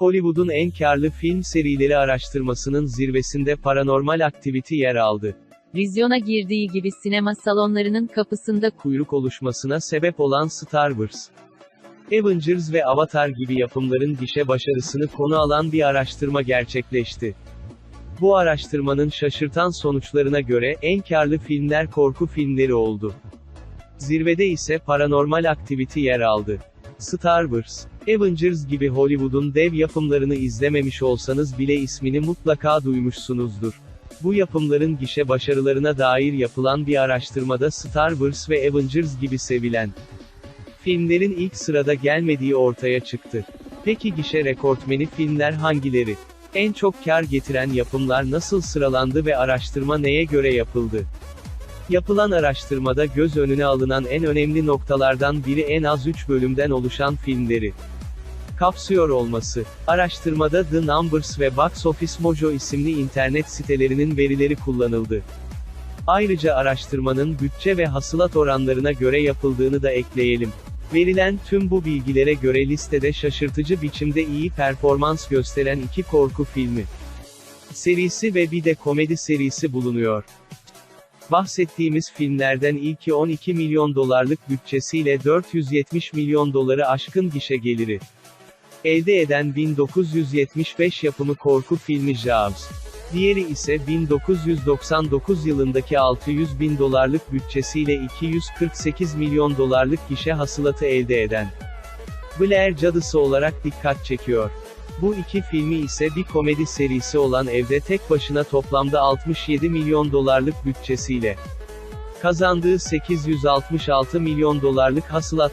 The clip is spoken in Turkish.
Hollywood'un en karlı film serileri araştırmasının zirvesinde Paranormal Activity yer aldı. Vizyona girdiği gibi sinema salonlarının kapısında Kuyruk oluşmasına sebep olan Star Wars. Avengers ve Avatar gibi yapımların gişe başarısını konu alan bir araştırma gerçekleşti. Bu araştırmanın şaşırtan sonuçlarına göre en karlı filmler korku filmleri oldu. Zirvede ise Paranormal Activity yer aldı. Star Wars, Avengers gibi Hollywood'un dev yapımlarını izlememiş olsanız bile ismini mutlaka duymuşsunuzdur. Bu yapımların gişe başarılarına dair yapılan bir araştırmada Star Wars ve Avengers gibi sevilen filmlerin ilk sırada gelmediği ortaya çıktı. Peki gişe rekortmeni filmler hangileri? En çok kar getiren yapımlar nasıl sıralandı ve araştırma neye göre yapıldı? Yapılan araştırmada göz önüne alınan en önemli noktalardan biri en az 3 bölümden oluşan filmleri kapsıyor olması. Araştırmada The Numbers ve Box Office Mojo isimli internet sitelerinin verileri kullanıldı. Ayrıca araştırmanın bütçe ve hasılat oranlarına göre yapıldığını da ekleyelim. Verilen tüm bu bilgilere göre listede şaşırtıcı biçimde iyi performans gösteren iki korku filmi serisi ve bir de komedi serisi bulunuyor. Bahsettiğimiz filmlerden ilki 12 milyon dolarlık bütçesiyle 470 milyon doları aşkın gişe geliri elde eden 1975 yapımı korku filmi Jaws. Diğeri ise 1999 yılındaki 600 bin dolarlık bütçesiyle 248 milyon dolarlık gişe hasılatı elde eden Blair Cadısı olarak dikkat çekiyor. Bu iki filmi ise bir komedi serisi olan Evde Tek Başına toplamda 67 milyon dolarlık bütçesiyle kazandığı 866 milyon dolarlık hasılat